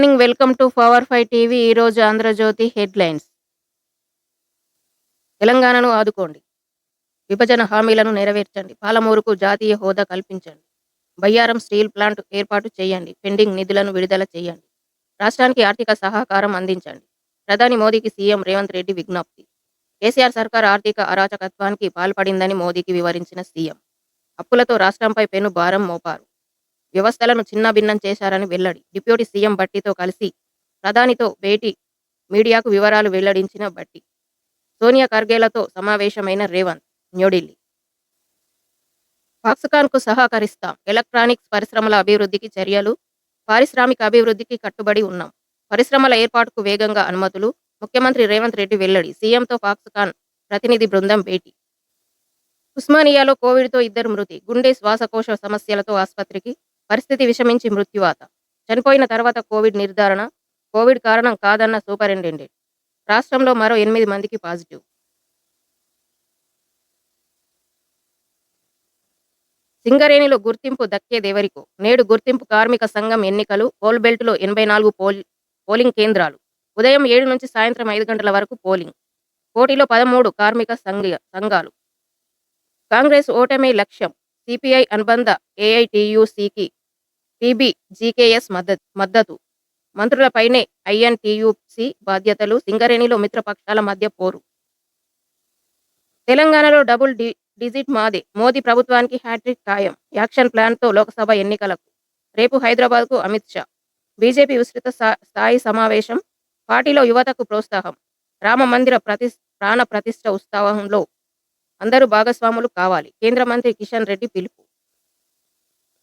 Morning welcome to Power Five TV. ఈరోజు Andhra Jyothi headlines. తెలంగాణను ఆదుకోండి. విభజన హామీలను నెరవేర్చండి. పాలమూరుకు జాతీయ హోదా కల్పించండి. బయ్యారం స్టీల్ ప్లాంట్ ఏర్పాటు చేయండి. పెండింగ్ నిధులను విడుదల చేయండి. రాష్ట్రానికి ఆర్థిక సహకారం అందించండి. ప్రధాని మోదీకి సీఎం రేవంత్ రెడ్డి విజ్ఞప్తి. కేసీఆర్ సర్కార్ ఆర్థిక అరాచకత్వానికి పాల్పడిందని మోదీకి వివరించిన సీఎం. అప్పులతో రాష్ట్రంపై పెను భారం మోపారు. వ్యవస్థలను చిన్నభిన్నం చేశారని వెల్లడి. డిప్యూటీ సీఎం బట్టితో కలిసి ప్రధానితో భేటీ మీడియాకు వివరాలు వెల్లడించిన బట్టి సోనియా ఖర్గేలతో సమావేశమైన రేవంత్ న్యూఢిల్లీ. ఫాక్స్కాన్కు సహకరిస్తాం. ఎలక్ట్రానిక్స్ పరిశ్రమల అభివృద్ధికి చర్యలు పారిశ్రామిక అభివృద్ధికి కట్టుబడి ఉన్నాం. పరిశ్రమల ఏర్పాటుకు వేగంగా అనుమతులు ముఖ్యమంత్రి రేవంత్ రెడ్డి వెల్లడి. సీఎంతో ఫాక్స్కాన్ ప్రతినిధి బృందం భేటీ. ఉస్మానియాలో కోవిడ్తో ఇద్దరు మృతి. గుండె శ్వాసకోశ సమస్యలతో ఆసుపత్రికి పరిస్థితి విషమించి మృత్యువాత. చనిపోయిన తర్వాత కోవిడ్ నిర్ధారణ కోవిడ్ కారణం కాదన్న సూపరింటెండెంట్. రాష్ట్రంలో మరో ఎనిమిది మందికి పాజిటివ్. సింగరేణిలో గుర్తింపు దక్కేదెవరికో నేడు గుర్తింపు కార్మిక సంఘం ఎన్నికలు పోల్బెల్ట్లో ఎనభై నాలుగు పోల్ పోలింగ్ కేంద్రాలు. ఉదయం ఏడు నుంచి సాయంత్రం ఐదు గంటల వరకు పోలింగ్. పోటీలో పదమూడు కార్మిక సంఘ సంఘాలు. కాంగ్రెస్ ఓటమి లక్ష్యం. సిపిఐ అనుబంధ ఏఐటియుసికి టీబీ జీకేఎస్ మద్దతు మద్దతు. మంత్రులపైనే ఐఎన్టీయూసి బాధ్యతలు సింగరేణిలో మిత్రపక్షాల మధ్య పోరు. తెలంగాణలో డబుల్ డి డిజిట్ మాదే. మోదీ ప్రభుత్వానికి హ్యాట్రిక్ ఖాయం. యాక్షన్ ప్లాన్తో లోక్సభ ఎన్నికలకు. రేపు హైదరాబాద్కు అమిత్ షా. బీజేపీ విస్తృత స్థాయి సమావేశం. పార్టీలో యువతకు ప్రోత్సాహం. రామ మందిర ప్రతి ప్రాణ ప్రతిష్ట ఉత్సవంలో అందరూ భాగస్వాములు కావాలి. కేంద్ర మంత్రి కిషన్ రెడ్డి పిలుపు.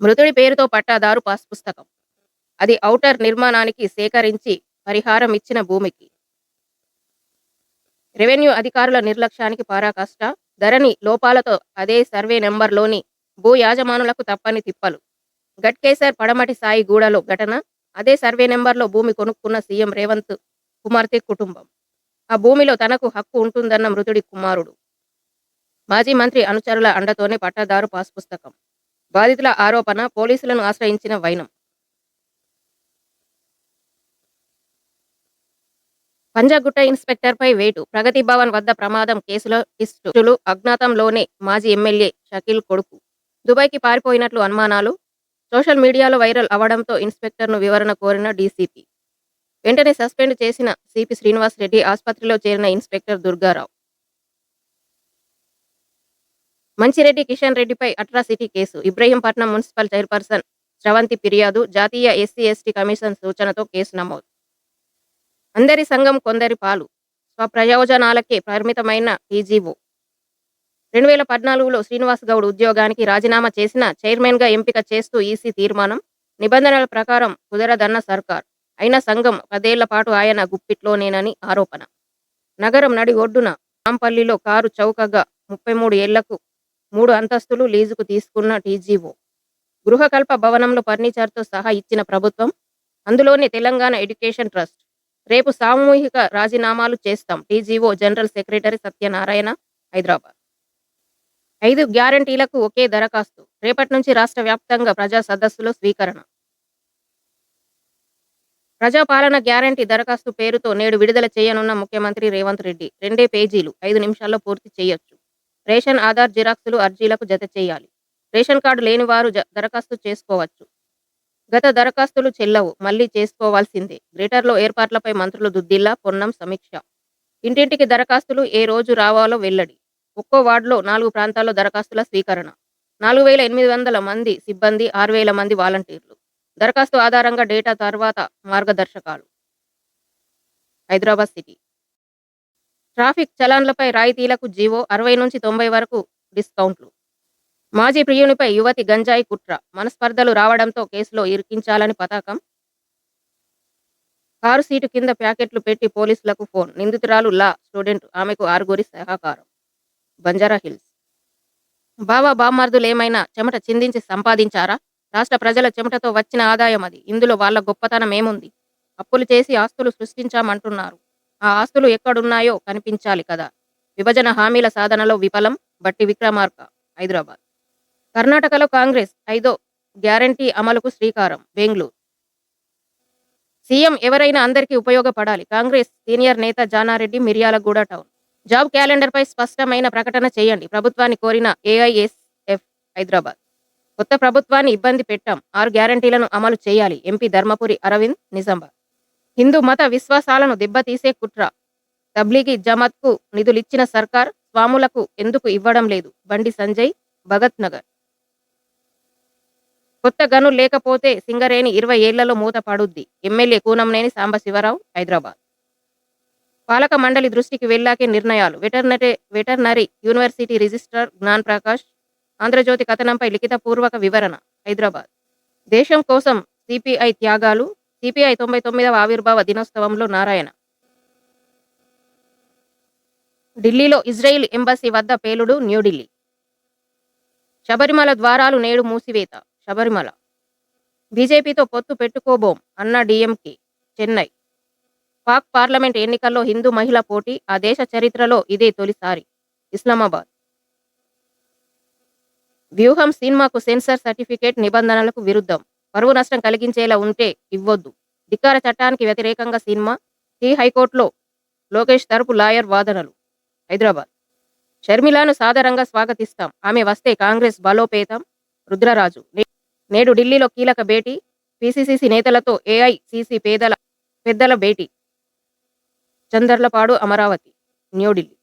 మృతుడి పేరుతో పట్టాదారు పాస్ పుస్తకం అది ఔటర్ నిర్మాణానికి సేకరించి పరిహారం ఇచ్చిన భూమికి. రెవెన్యూ అధికారుల నిర్లక్ష్యానికి పారాకాష్ట ధరణి లోపాలతో అదే సర్వే నెంబర్లోని భూ యాజమానులకు తప్పని తిప్పలు. గట్కేసర్ పడమటి సాయి గూడలో ఘటన అదే సర్వే నెంబర్లో భూమి కొనుక్కున్న సీఎం రేవంత్ కుమార్తె కుటుంబం. ఆ భూమిలో తనకు హక్కు ఉంటుందన్న మృతుడి కుమారుడు. మాజీ మంత్రి అనుచరుల అండతోనే పట్టాదారు పాస్ పుస్తకం బాధితుల ఆరోపణ పోలీసులను ఆశ్రయించిన వైనం. పంజాగుట్ట ఇన్స్పెక్టర్పై వేటు. ప్రగతి భవన్ వద్ద ప్రమాదం కేసులో ఇస్టులు అజ్ఞాతంలోనే మాజీ ఎమ్మెల్యే షకీల్ కొడుకు. దుబాయ్కి పారిపోయినట్లు అనుమానాలు. సోషల్ మీడియాలో వైరల్ అవడంతో ఇన్స్పెక్టర్ను వివరణ కోరిన డీసీపీ. వెంటనే సస్పెండ్ చేసిన సిపి శ్రీనివాస్ రెడ్డి ఆసుపత్రిలో చేరిన ఇన్స్పెక్టర్ దుర్గారావు. మంచిరెడ్డి కిషన్ రెడ్డిపై atrocity case. Ibrahimpatnam municipal chairperson Sravanthi ఫిర్యాదు జాతీయ ఎస్సీ ఎస్టీ కమిషన్ సూచనతో కేసు నమోదు. అందరి సంఘం కొందరి పాలు. స్వప్రయోజనాలకే పరిమితమైన టీజీఓ. రెండు వేల పద్నాలుగులో శ్రీనివాస్ గౌడ్ ఉద్యోగానికి రాజీనామా చేసిన చైర్మన్గా ఎంపిక చేస్తూ ఈసీ తీర్మానం. నిబంధనల ప్రకారం కుదరదన్న సర్కార్. అయినా సంఘం పదేళ్ళ పాటు ఆయన గుప్పిట్లోనేనని ఆరోపణ. నగరం నడి ఒడ్డున రాంపల్లిలో కారు చౌకగా ముప్పై మూడు ఏళ్ళకు మూడు అంతస్తులు లీజుకు తీసుకున్న టీజీఓ. గృహకల్ప భవనంలో ఫర్నిచర్తో సహా ఇచ్చిన ప్రభుత్వం అందులోని తెలంగాణ ఎడ్యుకేషన్ ట్రస్ట్. రేపు సామూహిక రాజీనామాలు చేస్తాం. TGO general secretary Satyanarayana Hyderabad. ఐదు గ్యారంటీలకు ఒకే దరఖాస్తు. రేపటి నుంచి రాష్ట్ర వ్యాప్తంగా ప్రజా సదస్సులో స్వీకరణ. ప్రజాపాలన గ్యారంటీ దరఖాస్తు పేరుతో నేడు విడుదల చేయనున్న ముఖ్యమంత్రి రేవంత్ రెడ్డి. రెండే పేజీలు. ఐదు నిమిషాల్లో పూర్తి చేయొచ్చు. రేషన్ ఆధార్ జిరాక్సులు అర్జీలకు జత చేయాలి. రేషన్ కార్డు లేని వారు జ- దరఖాస్తు చేసుకోవచ్చు. గత దరఖాస్తులు చెల్లవు మళ్ళీ చేసుకోవాల్సిందే. గ్రేటర్లో ఏర్పాట్లపై మంత్రులు దుద్దిల్లా పొన్నం సమీక్ష. ఇంటింటికి దరఖాస్తులు ఏ రోజు రావాలో వెల్లడి. ఒక్కో వార్డులో నాలుగు ప్రాంతాల్లో దరఖాస్తుల స్వీకరణ. నాలుగు వేల ఎనిమిది వందల మంది సిబ్బంది ఆరు వేల మంది వాలంటీర్లు. దరఖాస్తు ఆధారంగా డేటా తర్వాత మార్గదర్శకాలు. హైదరాబాద్ సిటీ ట్రాఫిక్ చలాన్లపై రాయితీలకు జీవో అరవై నుంచి తొంభై వరకు డిస్కౌంట్లు. మాజీ ప్రియునిపై యువతి గంజాయి కుట్ర. మనస్పర్ధలు రావడంతో కేసులో ఇరికించాలని పతాకం. కారు సీటు కింద ప్యాకెట్లు పెట్టి పోలీసులకు ఫోన్. నిందితురాలు law student. ఆమెకు ఆరుగురి సహకారం. బంజారా హిల్స్. బావా బామ్మార్దులేమైనా చెమట చిందించి సంపాదించారా? రాష్ట్ర ప్రజల చెమటతో వచ్చిన ఆదాయం అది. ఇందులో వాళ్ళ గొప్పతనం ఏముంది? అప్పులు చేసి ఆస్తులు సృష్టించామంటున్నారు. ఆ ఆస్తులు ఎక్కడున్నాయో కనిపించాలి కదా. విభజన హామీల సాధనలో విఫలం బట్టి విక్రమార్క హైదరాబాద్. కర్ణాటకలో కాంగ్రెస్ ఐదో గ్యారంటీ అమలుకు శ్రీకారం బెంగళూరు. సీఎం ఎవరైనా అందరికీ ఉపయోగపడాలి. కాంగ్రెస్ సీనియర్ నేత జానారెడ్డి మిర్యాలగూడ టౌన్. జాబ్ క్యాలెండర్పై స్పష్టమైన ప్రకటన చేయండి. ప్రభుత్వాన్ని కోరిన ఏఐఎస్ఎఫ్ హైదరాబాద్. కొత్త ప్రభుత్వాన్ని ఇబ్బంది పెట్టాం. ఆరు గ్యారంటీలను అమలు చేయాలి. ఎంపీ ధర్మపురి అరవింద్ నిజామాబాద్ హిందూ మత విశ్వాసాలను దెబ్బతీసే కుట్ర. తబ్లీగి జమాత్కు నిధులిచ్చిన సర్కార్ స్వాములకు ఎందుకు ఇవ్వడం లేదు? బండి సంజయ్ భగత్ నగర్. కొత్త గను లేకపోతే సింగరేణి ఇరవై ఏళ్ళలో మూత పడుద్ది. ఎమ్మెల్యే కూనంనేని సాంబశివరావు హైదరాబాద్. పాలక మండలి దృష్టికి వెళ్ళాకే నిర్ణయాలు. Veterinary veterinary university registrar Gyan Prakash Andhrajyothy కథనంపై లిఖితపూర్వక వివరణ హైదరాబాద్. దేశం కోసం సిపిఐ త్యాగాలు సిపిఐ తొంభై తొమ్మిదవ ఆవిర్భావ దినోత్సవంలో నారాయణ. ఢిల్లీలో ఇజ్రాయిల్ ఎంబసీ వద్ద పేలుడు న్యూఢిల్లీ. శబరిమల ద్వారాలు నేడు మూసివేత శబరిమల. బీజేపీతో పొత్తు పెట్టుకోబోం అన్న డిఎంకే చెన్నై. పాక్ పార్లమెంట్ ఎన్నికల్లో హిందూ మహిళ పోటీ ఆ దేశ చరిత్రలో ఇదే తొలిసారి ఇస్లామాబాద్. వ్యూహం సినిమాకు సెన్సార్ సర్టిఫికేట్ నిబంధనలకు విరుద్ధం. పరువు నష్టం కలిగించేలా ఉంటే ఇవ్వొద్దు. ధిక్కార చట్టానికి వ్యతిరేకంగా సినిమా సి హైకోర్టులో లోకేష్ తరపు లాయర్ వాదనలు. హైదరాబాద్. షర్మిలాను సాదరంగా స్వాగతిస్తాం. ఆమె వస్తే కాంగ్రెస్ బలోపేతం. రుద్రరాజు. నేడు ఢిల్లీలో కీలక భేటీ. పిసిసిసి నేతలతో ఏఐసిసి పేదల పెద్దల భేటీ. చందర్లపాడు అమరావతి. న్యూఢిల్లీ.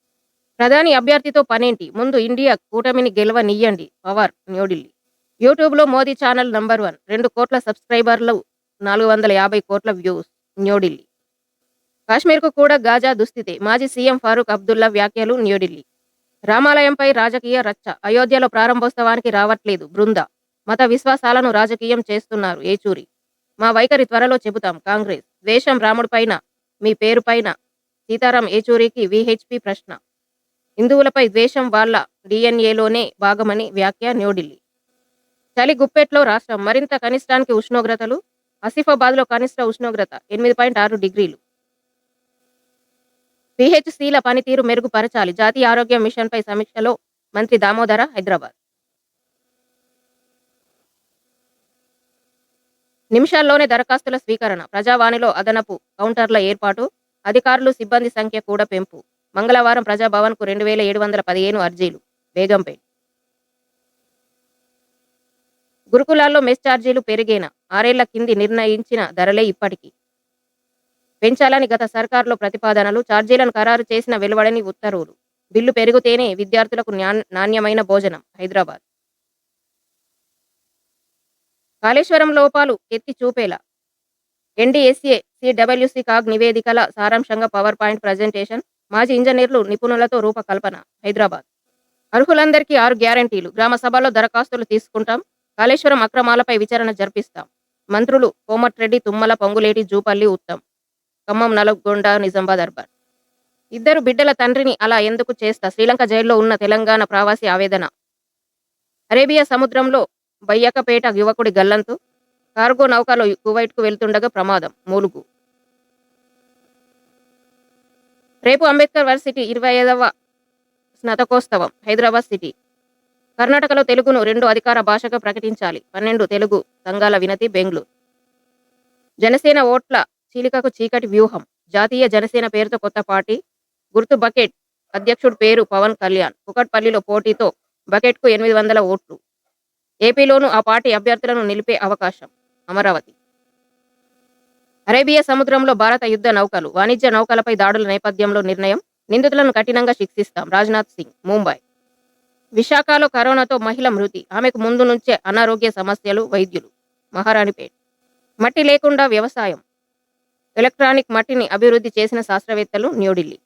ప్రధాని అభ్యర్థితో పనేంటి? ముందు ఇండియా కూటమిని గెలవనియ్యండి. పవార్ న్యూఢిల్లీ. యూట్యూబ్లో మోదీ ఛానల్ నంబర్ వన్. రెండు కోట్ల సబ్స్క్రైబర్లు నాలుగు వందల యాభై కోట్ల వ్యూస్. న్యూఢిల్లీ కాశ్మీర్కు కూడా గాజా దుస్థితి. మాజీ సీఎం ఫారూక్ అబ్దుల్లా వ్యాఖ్యలు న్యూఢిల్లీ రామాలయంపై రాజకీయ రచ్చ. అయోధ్యలో ప్రారంభోత్సవానికి రావట్లేదు బృంద. మత విశ్వాసాలను రాజకీయం చేస్తున్నారు ఏచూరి. మా వైఖరి త్వరలో చెబుతాం కాంగ్రెస్. ద్వేషం రాముడిపైన మీ పేరుపైన. సీతారాం ఏచూరికి విహెచ్పి ప్రశ్న. హిందువులపై ద్వేషం వాళ్ళ డిఎన్ఏలోనే భాగమని వ్యాఖ్య న్యూఢిల్లీ చలి గుప్పెట్లో రాష్ట్రం మరింత కనిష్టానికి ఉష్ణోగ్రతలు ఆసిఫాబాద్లో కనిష్ట ఉష్ణోగ్రత ఎనిమిది పాయింట్ ఆరు డిగ్రీలు. పిహెచ్సిల పనితీరు మెరుగుపరచాలి. జాతీయ ఆరోగ్య మిషన్పై సమీక్షలో మంత్రి దామోదర హైదరాబాద్. నిమిషాల్లోనే దరఖాస్తుల స్వీకరణ. ప్రజావాణిలో అదనపు కౌంటర్ల ఏర్పాటు. అధికారులు సిబ్బంది సంఖ్య కూడా పెంపు. మంగళవారం ప్రజాభవన్కు రెండు వేల ఏడు వందల పదిహేను అర్జీలు. బేగంపేట్. గురుకులాల్లో మెస్ ఛార్జీలు పెరిగేనా? ఆరేళ్ళ కింది నిర్ణయించిన ధరలే ఇప్పటికీ. పెంచాలని గత సర్కారులో ప్రతిపాదనలు ఛార్జీలను ఖరారు చేసిన వెలువడని ఉత్తర్వులు. బిల్లు పెరిగితేనే విద్యార్థులకు నాణ్యమైన భోజనం హైదరాబాద్. కాళేశ్వరం లోపాలు ఎత్తి చూపేలా? ఎన్డీఎస్ఏ సిడబ్ల్యూసి కాగ్ నివేదికల సారాంశంగా పవర్ పాయింట్ ప్రజెంటేషన్ మాజీ ఇంజనీర్లు నిపుణులతో రూపకల్పన హైదరాబాద్. అర్హులందరికీ ఆరు గ్యారంటీలు. గ్రామ సభలో దరఖాస్తులు తీసుకుంటాం. కాళేశ్వరం అక్రమాలపై విచారణ జరిపిస్తాం. మంత్రులు కోమటిరెడ్డి తుమ్మల పొంగులేటి జూపల్లి ఉత్తమ్ ఖమ్మం నల్గొండ నిజామాబాద్ అర్బన్. ఇద్దరు బిడ్డల తండ్రిని అలా ఎందుకు చేస్తా? శ్రీలంక జైల్లో ఉన్న తెలంగాణ ప్రవాసి ఆవేదన. అరేబియా సముద్రంలో బయ్యకపేట యువకుడి గల్లంతు. కార్గో నౌకలో కువైట్కు వెళ్తుండగా ప్రమాదం. మూలుగు. రేపు అంబేద్కర్ వర్సిటీ ఇరవై ఐదవ స్నాతకోత్సవం హైదరాబాద్ సిటీ. కర్ణాటకలో తెలుగును రెండు అధికార భాషగా ప్రకటించాలి. పన్నెండు తెలుగు సంఘాల వినతి బెంగళూరు. జనసేన ఓట్ల చీలికకు చీకటి వ్యూహం. జాతీయ జనసేన పేరుతో కొత్త పార్టీ. గుర్తు బకెట్ అధ్యక్షుడు పేరు పవన్ కళ్యాణ్. కుకట్పల్లిలో పోటీతో బకెట్కు ఎనిమిది వందల ఓట్లు. ఏపీలోనూ ఆ పార్టీ అభ్యర్థులను నిలిపే అవకాశం. అమరావతి. అరేబియా సముద్రంలో భారత యుద్ధ నౌకలు. వాణిజ్య నౌకలపై దాడుల నేపథ్యంలో నిర్ణయం. నిందితులను కఠినంగా శిక్షిస్తాం. రాజ్నాథ్ సింగ్ ముంబై. విశాఖలో కరోనాతో మహిళ మృతి. ఆమెకు ముందు నుంచే అనారోగ్య సమస్యలు వైద్యులు. మహారాణిపేట్. మట్టి లేకుండా వ్యవసాయం. ఎలక్ట్రానిక్ మట్టిని అభివృద్ధి చేసిన శాస్త్రవేత్తలు New Delhi.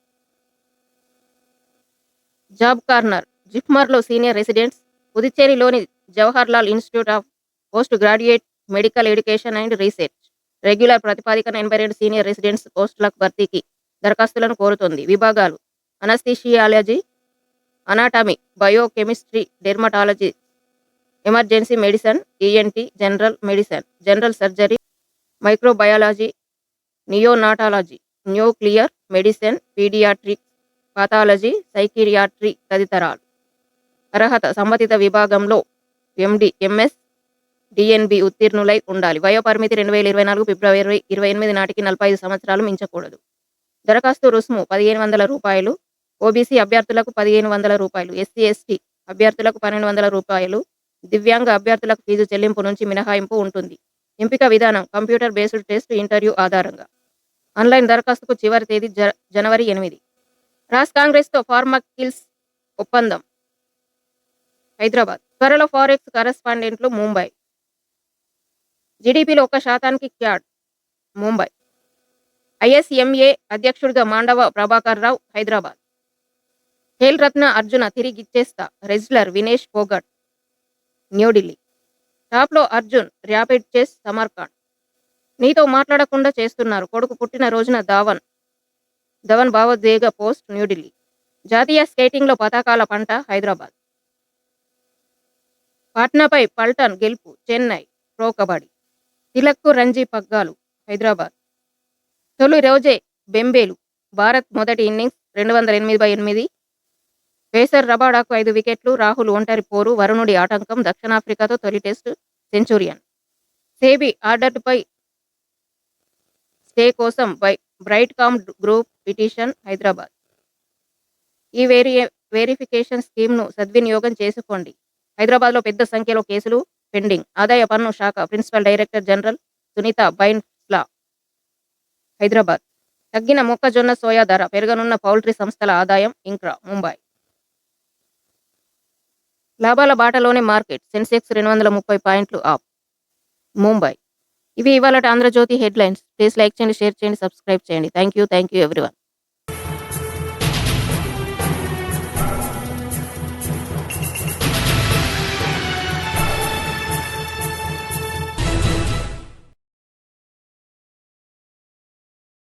Job corner. జిప్మర్లో senior residents. పుదుచ్చేరిలోని Jawaharlal institute of post graduate medical education and research. Regular ప్రాతిపాదికన ఎనభై రెండు సీనియర్ రెసిడెంట్స్ పోస్టులకు భర్తీకి దరఖాస్తులను కోరుతోంది. విభాగాలు. Anaesthesiology anatomy biochemistry dermatology emergency medicine ENT general medicine general surgery microbiology neonatology nuclear medicine paediatric pathology psychiatry తదితరాలు. అర్హత సంబంధిత విభాగంలో ఎండి ఎంఎస్ డిఎన్బి ఉత్తీర్ణులై ఉండాలి. వయోపరిమితి రెండు వేల ఇరవై నాలుగు ఫిబ్రవరి ఇరవై ఎనిమిది నాటికి నలభై ఐదు సంవత్సరాలు మించకూడదు. దరఖాస్తు రుసుము పదిహేను వందల రూపాయలు. ఓబీసీ అభ్యర్థులకు పదిహేను వందల రూపాయలు ఎస్సీ ఎస్టీ అభ్యర్థులకు పన్నెండు వందల రూపాయలు దివ్యాంగ అభ్యర్థులకు ఫీజు చెల్లింపు నుంచి మినహాయింపు ఉంటుంది. ఎంపిక విధానం కంప్యూటర్ బేస్డ్ టెస్ట్ ఇంటర్వ్యూ ఆధారంగా. ఆన్లైన్ దరఖాస్తుకు చివరి తేదీ జనవరి ఎనిమిది. రాస్ కాంగ్రెస్తో ఫార్మా కిల్స్ ఒప్పందం. హైదరాబాద్. త్వరలో ఫారెక్స్ కరెస్పాండెంట్లు ముంబై. జీడిపిలో ఒక్క శాతానికి క్యాడ్ ముంబై. ఐఎస్ఎంఏ అధ్యక్షుడిగా మాండవ ప్రభాకర్ రావు హైదరాబాద్. ఖేల్ రత్న అర్జున తిరిగిచ్చేస్తా. రెజ్లర్ వినేష్ పోగట్ న్యూఢిల్లీ. టాప్లో అర్జున్ ర్యాపిడ్ చేస్ సమర్కాండ్ నీతో మాట్లాడకుండా చేస్తున్నారు. కొడుకు పుట్టిన రోజున ధావన్. ధవన్ భావోద్వేగ పోస్ట్ న్యూఢిల్లీ. జాతీయ స్కేటింగ్లో పతాకాల పంట హైదరాబాద్. పాట్నాపై పల్టన్ గెలుపు చెన్నై ప్రో కబడ్డీ. తిలక్కు రంజీ పగ్గాలు హైదరాబాద్. తొలి రోజే బెంబేలు. భారత్ మొదటి ఇన్నింగ్స్ రెండు వందల ఎనిమిది బై ఎనిమిది. పేసర్ రబాడాకు ఐదు వికెట్లు రాహుల్ ఒంటరి పోరు వరుణుడి ఆటంకం దక్షిణాఫ్రికాతో తొలి టెస్టు సెంచురియన్. సేబీ ఆర్డర్పై స్టే కోసం by Brightcom group petition Hyderabad. ఈ వేరి వెరిఫికేషన్ స్కీమ్ను సద్వినియోగం చేసుకోండి. హైదరాబాద్లో పెద్ద సంఖ్యలో కేసులు పెండింగ్. ఆదాయ పన్ను శాఖ principal director general Sunitha బైన్ఫ్లా Hyderabad. తగ్గిన మొక్కజొన్న సోయా ధర పెరగనున్న పౌల్ట్రీ సంస్థల ఆదాయం ఇంక్రా ముంబై. లాభాల బాటలోనే మార్కెట్. సెన్సెక్స్ రెండు వందల ముప్పై పాయింట్లు ఆప్ ముంబై. ఇవి ఇవాళ ఆంధ్రజ్యోతి హెడ్లైన్స్. ప్లీజ్ లైక్ చేయండి షేర్ చేయండి సబ్స్క్రైబ్ చేయండి. Thank you thank you everyone.